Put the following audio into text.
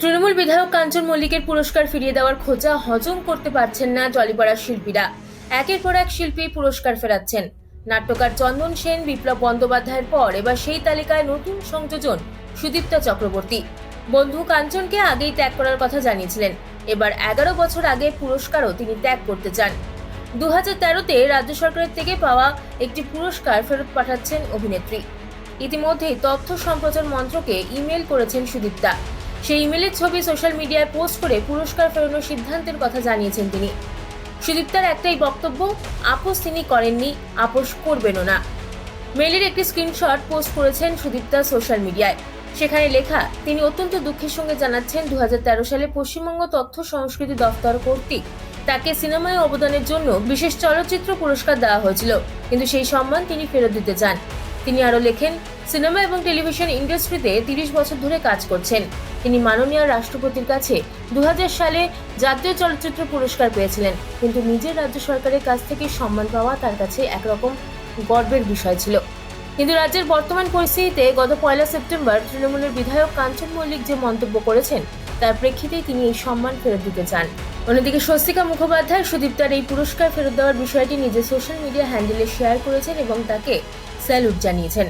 তৃণমূল বিধায়ক কাঞ্চন মল্লিকের পুরস্কার ফিরিয়ে দেওয়ার খোঁজা হজম করতে পারছেন না টলিপাড়ার শিল্পীরা। একের পর এক শিল্পী পুরস্কার ফেরাচ্ছেন। নাট্যকার চন্দন সেন, বিপ্লব বন্দ্যোপাধ্যায়ের পর এবার সেই তালিকায় নতুন সংযোজন, সুদীপ্তা চক্রবর্তী। বন্ধু কাঞ্চনকে আগেই ত্যাগ করার কথা জানিয়েছিলেন। এবার এগারো বছর আগে পুরস্কারও তিনি ত্যাগ করতে চান। দু হাজার তেরোতে রাজ্য সরকারের থেকে পাওয়া একটি পুরস্কার ফেরত পাঠাচ্ছেন অভিনেত্রী। ইতিমধ্যেই তথ্য সম্প্রচার মন্ত্রকে ইমেল করেছেন সুদীপ্তা। সেই ইমেলের ছবি সোশ্যাল মিডিয়ায় পোস্ট করে পুরস্কার ফেরানোর সিদ্ধান্তের কথা জানিয়েছেন তিনি। সুদীপ্তার একটাই বক্তব্য আপোষ তিনি করেননি আপোষ করবেনও না। মেলের একটি স্ক্রিনশট পোস্ট করেছেন সুদীপ্তা সোশ্যাল মিডিয়ায়। সেখানে লেখা, তিনি অত্যন্ত দুঃখের সঙ্গে জানাচ্ছেন দু হাজার তেরো সালে পশ্চিমবঙ্গ তথ্য সংস্কৃতি দফতর কর্তৃক তাকে সিনেমায় অবদানের জন্য বিশেষ চলচ্চিত্র পুরস্কার দেওয়া হয়েছিল। কিন্তু সেই সম্মান তিনি ফেরত দিতে চান। তিনি আরও লেখেন, সিনেমা এবং টেলিভিশন ইন্ডাস্ট্রিতে তিরিশ বছর ধরে কাজ করছেন। তিনি মাননীয় রাষ্ট্রপতির কাছে দু হাজার সালে জাতীয় চলচ্চিত্র পুরস্কার পেয়েছিলেন, কিন্তু নিজের রাজ্য সরকারের কাছ থেকে সম্মান পাওয়া তার কাছে একরকম গর্বের বিষয় ছিল। কিন্তু রাজ্যের বর্তমান পরিস্থিতিতে গত পয়লা সেপ্টেম্বর তৃণমূলের বিধায়ক কাঞ্চন মল্লিক যে মন্তব্য করেছেন তার প্রেক্ষিতে তিনি এই সম্মান ফেরত দিতে চান। অন্যদিকে স্বস্তিকা মুখোপাধ্যায় সুদীপ তার এই পুরস্কার ফেরত দেওয়ার বিষয়টি নিজের সোশ্যাল মিডিয়া হ্যান্ডেলে শেয়ার করেছেন এবং তাকে স্যালুট জানিয়েছেন।